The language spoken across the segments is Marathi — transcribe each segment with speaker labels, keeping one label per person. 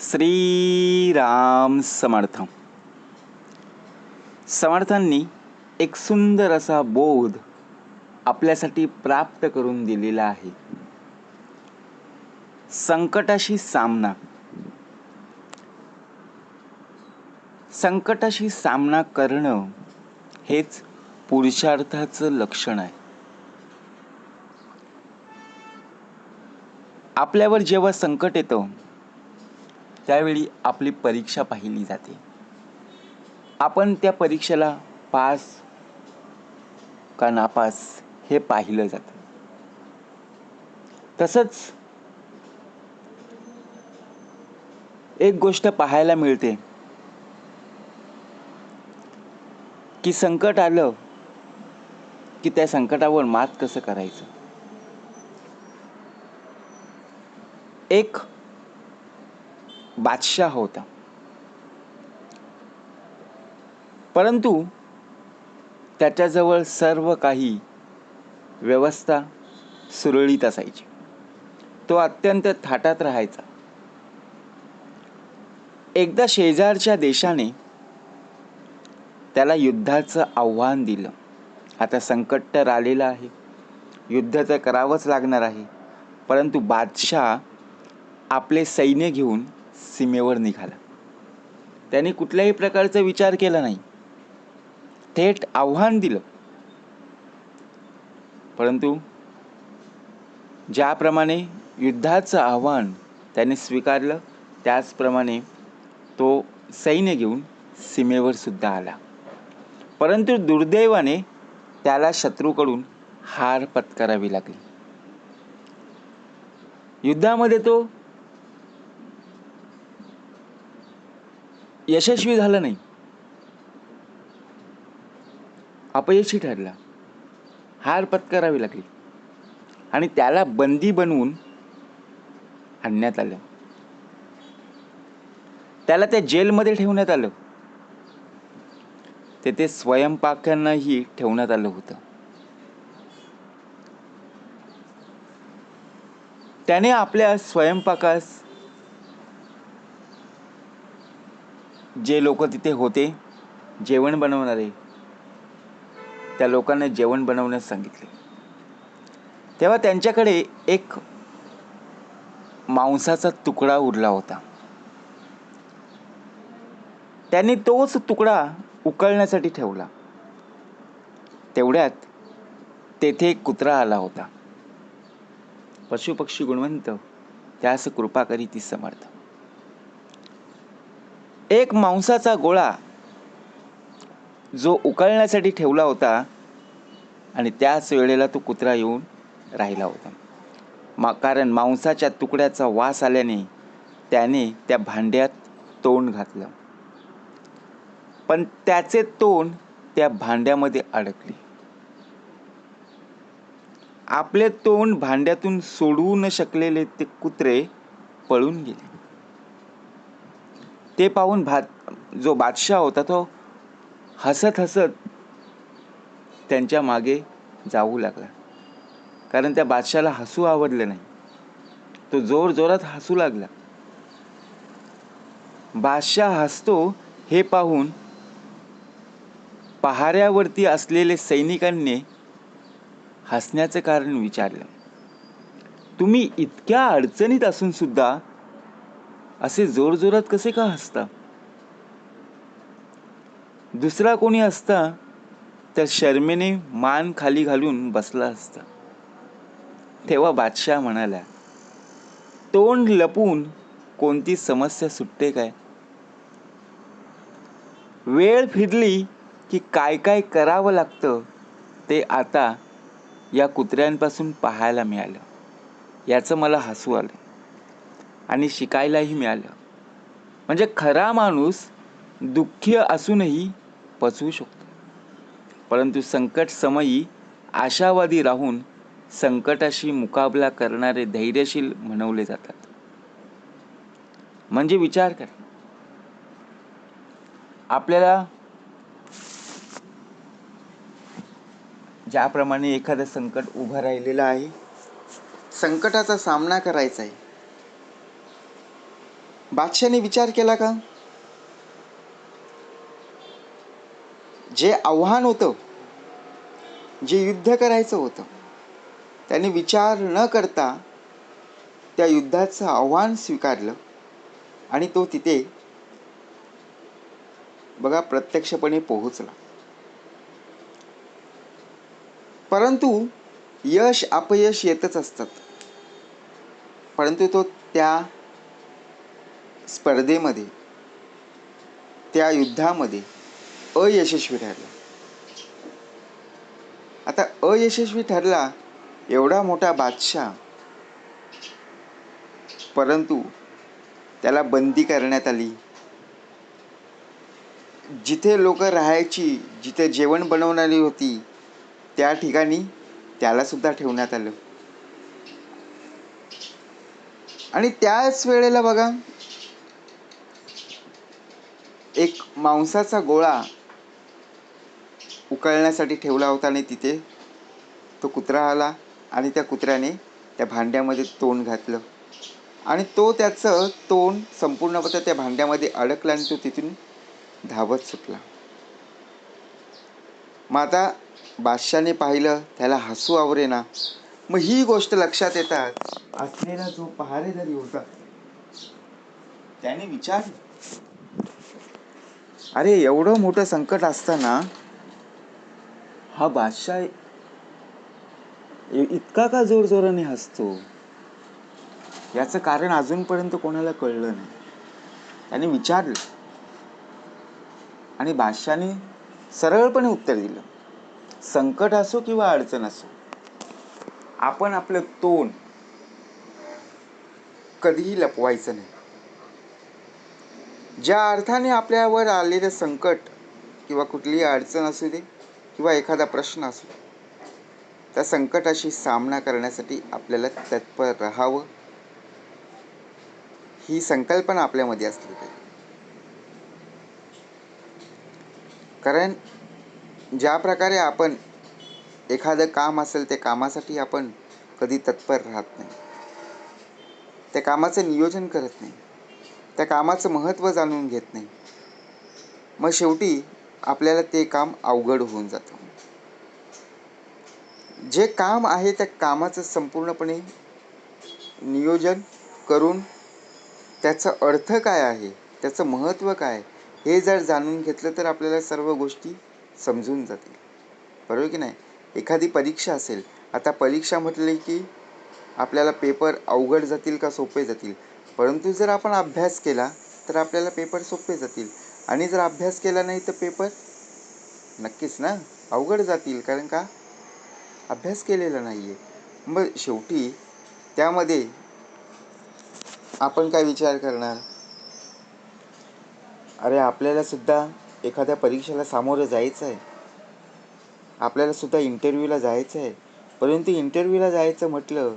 Speaker 1: श्रीराम समर्थ. समर्थांनी एक सुंदर असा बोध आपल्यासाठी प्राप्त करून दिलेला आहे. संकटाशी सामना. संकटाशी सामना करणं हेच पुरुषार्थाचं लक्षण आहे. आपल्यावर जेव्हा संकट येतं त्यावेळी आपली परीक्षा पाहिली जाते. आपण त्या परीक्षेला पास का नापास हे पाहिलं जातं. तसंच एक गोष्ट पाहायला मिळते. की संकट आलं की त्या संकटावर मात कसं करायचं? एक बादशाह होता. परंतु त्याच्याजवळ सर्व काही व्यवस्था सुरळीत असायची. तो अत्यंत थाटात राहायचा. एकदा शेजारच्या देशाने त्याला युद्धाचं आव्हान दिलं. आता संकट तर आलेलं आहे. युद्ध तर करावंच लागणार आहे. परंतु बादशाह आपले सैन्य घेऊन सीमेवर निघाला. त्याने कुठल्याही प्रकारचा विचार केला नाही. थेट आव्हान दिलं. परंतु ज्याप्रमाणे युद्धाचं आव्हान त्याने स्वीकारलं त्याचप्रमाणे तो सैन्य घेऊन सीमेवर सुद्धा आला. परंतु दुर्दैवाने त्याला शत्रूकडून हार पत्करावी लागली. युद्धामध्ये तो यशस्वी झालं नाही. अपयशी ठरला. हार पत्करावी लागली. आणि त्याला बंदी बनवून आणण्यात आलं. त्याला त्या जेलमध्ये ठेवण्यात आलं. तेथे स्वयंपाकांनाही ठेवण्यात आलं होतं. त्याने आपल्या स्वयंपाकास जे लोक तिथे होते जेवण बनवणारे त्या लोकांना जेवण बनवण्यास सांगितले. तेव्हा त्यांच्याकडे एक मांसाचा तुकडा उरला होता. त्यांनी तोच तुकडा उकळण्यासाठी ठेवला. तेवढ्यात तेथे एक कुत्रा आला होता. पशुपक्षी गुणवंत त्यास कृपा करी ती समर्थ. एक मांसाचा गोळा जो उकळण्यासाठी ठेवला होता आणि त्याच वेळेला तो कुत्रा येऊन राहिला होता. मा कारण मांसाच्या तुकड्याचा वास आल्याने त्याने त्या भांड्यात तोंड घातलं. पण त्याचे तोंड त्या भांड्यामध्ये अडकले. आपले तोंड भांड्यातून सोडवू न शकलेले ते कुत्रे पळून गेले. ते पाहून भात जो बादशाह होता तो हसत हसत त्यांच्या मागे जाऊ लागला. कारण त्या बादशाला हसू आवडलं नाही. तो जोर जोरात हसू लागला. बादशाह हसतो हे पाहून पहाऱ्यावरती असलेले सैनिकांनी हसण्याचं कारण विचारलं. तुम्ही इतक्या अडचणीत असून सुद्धा असे जोरजोरात कसे का हसता? दुसरा कोणी असता तर शर्मेने मान खाली घालून बसला असता. तेव्हा बादशाह म्हणाला तोंड लपून कोणती समस्या सुटते काय? वेळ फिरली की काय काय करावं लागतं ते आता या कुत्र्यांपासून पाहायला मिळालं. याचं मला हसू आलं. आणि शिकायलाही मिळालं. म्हणजे खरा माणूस दुःखी असूनही पचवू शकतो. परंतु संकट समयी आशावादी राहून संकटाशी मुकाबला करणारे धैर्यशील म्हणवले जातात. म्हणजे विचार कर. आपल्याला ज्याप्रमाणे एखादं संकट उभं राहिलेलं आहे संकटाचा सामना करायचा आहे बादशाने विचार केला का? जे आव्हान होतं जे युद्ध करायचं होतं त्याने विचार न करता त्या युद्धाचं आव्हान स्वीकारलं आणि तो तिथे बघा प्रत्यक्षपणे पोहोचला. परंतु यश अपयश येतच असतात परंतु तो त्या स्पर्धेमध्ये त्या युद्धामध्ये अयशस्वी ठरला. आता अयशस्वी ठरला एवढा मोठा बादशाह परंतु त्याला बंदी करण्यात आली. जिथे लोक राहायची जिथे जेवण बनवणारी होती त्या ठिकाणी त्याला सुद्धा ठेवण्यात आलं. आणि त्याच वेळेला बघा एक मांसाचा गोळा उकळण्यासाठी ठेवला होता आणि तिथे तो कुत्रा आला आणि त्या कुत्र्याने त्या भांड्यामध्ये तोंड घातलं. आणि तो त्याचं तोंड संपूर्णपणे त्या भांड्यामध्ये अडकला आणि तो तिथून धावत सुटला. मग आता बादशाने पाहिलं त्याला हसू आवरेना. मग ही गोष्ट लक्षात येतात असलेला जो पहारेदारी होता त्याने विचार अरे एवढं मोठं संकट असताना हा बादशाह इतका का जोर जोराने हसतो? याचं कारण अजूनपर्यंत कोणाला कळलं नाही. त्याने विचारलं आणि बादशाने सरळपणे उत्तर दिलं संकट असो किंवा अडचण असो आपण आपलं तोंड कधीही लपवायचं नाही. ज्या अर्थाने आपल्यावर आलेलं संकट किंवा कुठलीही अडचण असू दे किंवा एखादा प्रश्न असू दे त्या संकटाशी सामना करण्यासाठी आपल्याला तत्पर राहावं. ही संकल्पना आपल्यामध्ये असली पाहिजे. कारण ज्या प्रकारे आपण एखादं काम असेल त्या कामासाठी आपण कधी तत्पर राहत नाही. त्या कामाचं नियोजन करत नाही. त्या कामाचं महत्त्व जाणून घेत नाही. मग शेवटी आपल्याला ते काम अवघड होऊन जातं. जे काम आहे त्या कामाचं संपूर्णपणे नियोजन करून त्याचा अर्थ काय आहे त्याचं महत्त्व काय हे जर जाणून घेतलं तर आपल्याला सर्व गोष्टी समजून जातील. बरोबर की नाही? एखादी परीक्षा असेल आता परीक्षा म्हटली की आपल्याला पेपर अवघड जातील का सोपे जातील? परंतु जर आपण अभ्यास केला तर आपल्याला पेपर सोपे जातील. आणि जर अभ्यास केला नाही तर पेपर नक्कीच ना अवघड जातील कारण का? अभ्यास केलेला नाही आहे मग शेवटी त्यामध्ये आपण काय विचार करणार? अरे आपल्याला सुद्धा एखाद्या परीक्षेला सामोरं जायचं आहे आपल्याला सुद्धा इंटरव्ह्यूला जायचं आहे परंतु इंटरव्ह्यूला जायचं म्हटलं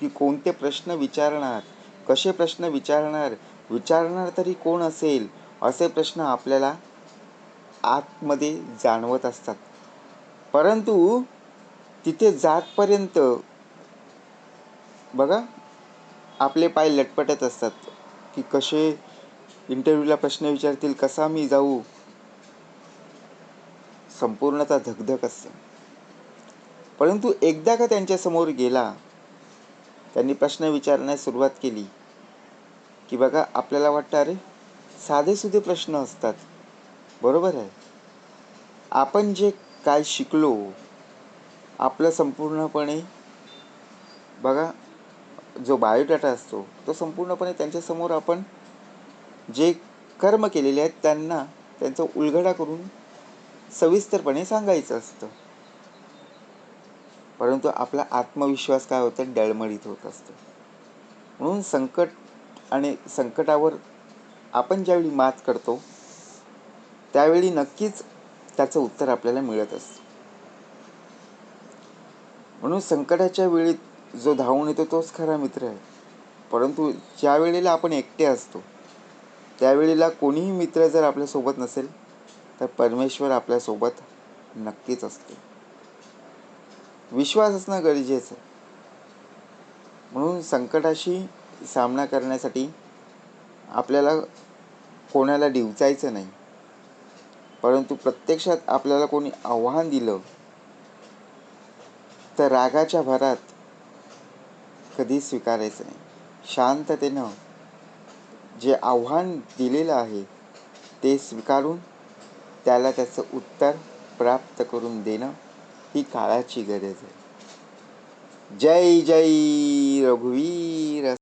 Speaker 1: की कोणते प्रश्न विचारणार? कसे प्रश्न विचारणार विचारणार तरी कोण असेल असे प्रश्न आपल्याला आतमध्ये जाणवत असतात. परंतु तिथे जातपर्यंत बघा आपले पाय लटपटत असतात की कसे इंटरव्ह्यूला प्रश्न विचारतील कसा मी जाऊ? संपूर्णता धकधक असते. परंतु एकदा का त्यांच्यासमोर गेला त्यांनी प्रश्न विचारण्यास सुरुवात केली की बघा आपल्याला वाटतं अरे साधे सुधे प्रश्न असतात. बरोबर आहे. आपण जे काय शिकलो आपलं संपूर्णपणे बघा जो बायोडाटा असतो तो संपूर्णपणे त्यांच्यासमोर आपण जे कर्म केलेले आहेत त्यांना त्यांचा उलगडा करून सविस्तरपणे सांगायचं असतं. परंतु आपला आत्मविश्वास काय होतं? डळमळीत होत असतो. म्हणून संकट आणि संकटावर आपण ज्यावेळी मात करतो त्यावेळी नक्कीच त्याचं उत्तर आपल्याला मिळत असतं. म्हणून संकटाच्या वेळी जो धावून येतो तोच खरा मित्र आहे. परंतु ज्या वेळेला आपण एकटे असतो त्यावेळेला कोणीही मित्र जर आपल्यासोबत नसेल तर परमेश्वर आपल्यासोबत नक्कीच असतो. विश्वास असणं गरजेचं आहे. म्हणून संकटाशी सामना करण्यासाठी
Speaker 2: आपल्याला कोणाला डिवचायचं नाही. परंतु प्रत्यक्षात आपल्याला कोणी आव्हान दिलं तर रागाच्या भरात कधी स्वीकारायचं नाही. शांततेनं जे आव्हान दिलेलं आहे ते स्वीकारून त्याला त्याचं उत्तर प्राप्त करून देणं ही काळाची गरज आहे. जय जय रघुवीर.